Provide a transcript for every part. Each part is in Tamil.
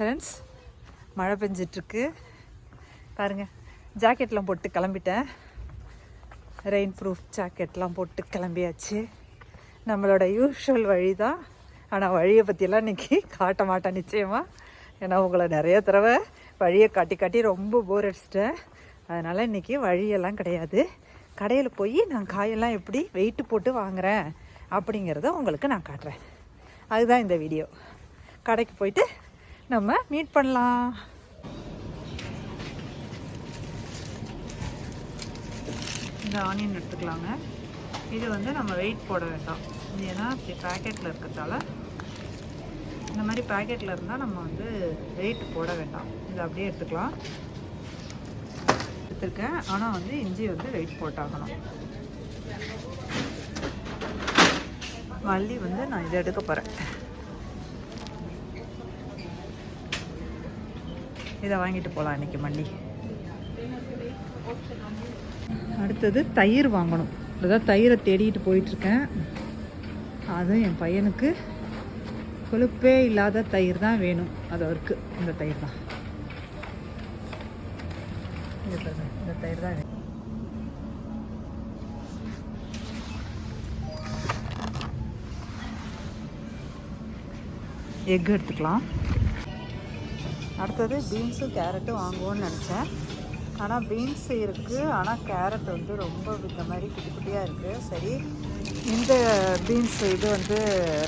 ஃப்ரெண்ட்ஸ் மழை பெஞ்சிட்ருக்கு. பாருங்க ஜாக்கெட்லாம் போட்டு கிளம்பிட்டேன். ரெயின் ப்ரூஃப் ஜாக்கெட்லாம் போட்டு கிளம்பியாச்சு. நம்மளோட யூஷுவல் வழி தான் ஆனால் வழியை பற்றியெல்லாம் இன்றைக்கி காட்ட மாட்டேன் நிச்சயமாக ஏன்னா உங்களை நிறைய தடவை வழியை காட்டி காட்டி ரொம்ப போர் அடிச்சிட்டேன். அதனால் இன்றைக்கி வழியெல்லாம் கிடையாது. கடையில் போய் நான் காயெல்லாம் எப்படி வெயிட்டு போட்டு வாங்குகிறேன் அப்படிங்கிறத உங்களுக்கு நான் காட்டுறேன். அதுதான் இந்த வீடியோ கடைக்கு போயிட்டு நம்ம மீட் பண்ணலாம். இந்த ஆனியன் எடுத்துக்கலாங்க. இது வந்து நம்ம வெயிட் போட வேண்டாம். இது ஏன்னா இப்படி பேக்கெட்டில் இருக்கிறதால இந்த மாதிரி பேக்கெட்டில் இருந்தால் நம்ம வந்து வெயிட் போட வேண்டாம். இதை அப்படியே எடுத்துக்கலாம். எடுத்துருக்கேன். ஆனால் வந்து இஞ்சி வந்து வெயிட் போட்டாகணும். மல்லி வந்து நான் இதை எடுக்க போகிறேன் இதை வாங்கிட்டு போகலாம் இன்றைக்கி மல்லி. அடுத்தது தயிர் வாங்கணும். இப்போதான் தயிரை தேடிட்டு போயிட்டுருக்கேன். அதுவும் என் பையனுக்கு கொழுப்பே இல்லாத தயிர் தான் வேணும். அது அவருக்கு இந்த தயிர் தான். இந்த தயிர் தான் வேணும். எக் எடுத்துக்கலாம். அடுத்தது பீன்ஸும் கேரட்டும் வாங்குவோன்னு நினச்சேன். ஆனால் பீன்ஸ் இருக்குது ஆனால் கேரட் வந்து ரொம்ப இந்த மாதிரி குட்டி குட்டியாக இருக்குது சரி இந்த பீன்ஸ் இது வந்து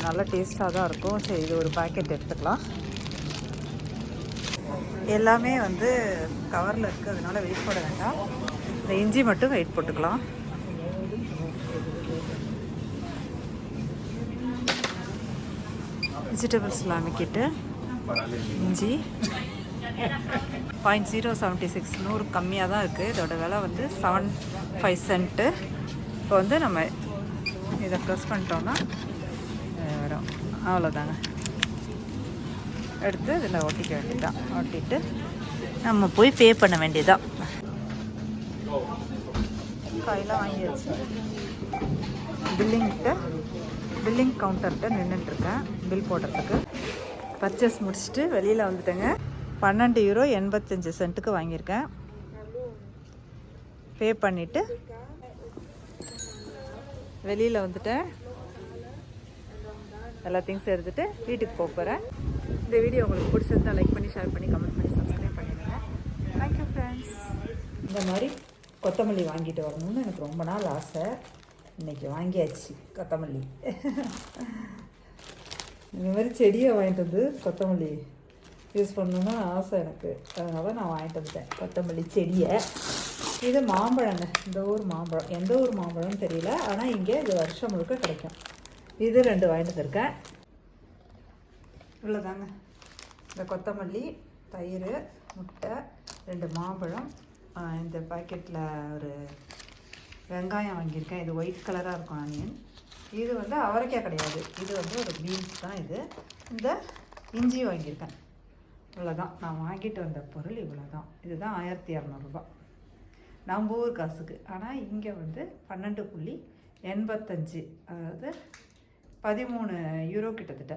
நல்ல டேஸ்ட்டாக தான் இருக்கும். சரி இது ஒரு பாக்கெட் எடுத்துக்கலாம். எல்லாமே வந்து கவரில் இருக்குது அதனால் வெயிட் போட வேண்டாம். இந்த இஞ்சி மட்டும் வெயிட் போட்டுக்கலாம். வெஜிடபிள்ஸ்லாம் அமைக்கிட்டு இஞ்சி. பாயிண்ட் ஜீரோ செவன்ட்டி சிக்ஸ் நூறு கம்மியாக தான் இருக்குது இதோட விலை வந்து செவன் ஃபைவ் சென்ட்டு இப்போ வந்து நம்ம இதை ப்ரெஸ் பண்ணிட்டோம்னா வரும். அவ்வளோதாங்க எடுத்து இதில் ஒட்டிக்க வேண்டியதான் ஒட்டிட்டு நம்ம போய் பே பண்ண வேண்டியதான் காயெல்லாம் வாங்கியாச்சு. பில்லிங்கிட்ட பில்லிங் கவுண்டர்கிட்ட நின்றுட்டுருக்கேன் பில் போடுறதுக்கு. பர்ச்சேஸ் முடிச்சுட்டு வெளியில் வந்துட்டேங்க. பன்னெண்டு யூரோ எண்பத்தஞ்சு சென்ட்டுக்கு வாங்கியிருக்கேன். பே பண்ணிவிட்டு வெளியில் வந்துட்டேன். எல்லா திங்ஸ் எடுத்துகிட்டு வீட்டுக்கு போக போகிறேன் இந்த வீடியோ உங்களுக்கு பிடிச்சிருந்தா லைக் பண்ணி ஷேர் பண்ணி கமெண்ட் பண்ணி சப்ஸ்கிரைப் பண்ணிடுங்க. தேங்க்யூ ஃப்ரெண்ட்ஸ் இந்த மாதிரி கொத்தமல்லி வாங்கிட்டு வரணும்னு எனக்கு ரொம்ப நாள் ஆசை. இன்னைக்கு வாங்கியாச்சு கொத்தமல்லி. இந்த மாதிரி செடியை வாங்கிட்டு வந்து கொத்தமல்லி யூஸ் பண்ணணும்னு ஆசை எனக்கு. அதனால நான் வாங்கிட்டு வந்துட்டேன் கொத்தமல்லி செடியை. இது மாம்பழங்க இந்த ஊர் மாம்பழம். எந்த ஊர் மாம்பழம்னு தெரியல ஆனால் இங்கே இது வருஷம் முழுக்க கிடைக்கும். இது ரெண்டு வாங்கிட்டு வந்திருக்கேன். இவ்வளோதாங்க இந்த கொத்தமல்லி தயிர் முட்டை ரெண்டு மாம்பழம் இந்த பாக்கெட்டில் ஒரு வெங்காயம் வாங்கியிருக்கேன். இது ஒயிட் கலராக இருக்கும் ஆனியன். இது வந்து அவரைக்காய் கிடையாது. இது வந்து ஒரு பீன்ஸ் தான் இது. இந்த இஞ்சி வாங்கியிருக்கேன். இவ்வளோதான் நான் வாங்கிட்டு வந்த பொருள் இவ்வளோ தான் இதுதான் ஆயிரத்தி இரநூறுபா நம்ம ஊர் காசுக்கு. ஆனால் இங்கே வந்து பன்னெண்டு புள்ளி எண்பத்தஞ்சு அதாவது பதிமூணு யூரோ கிட்டத்தட்ட.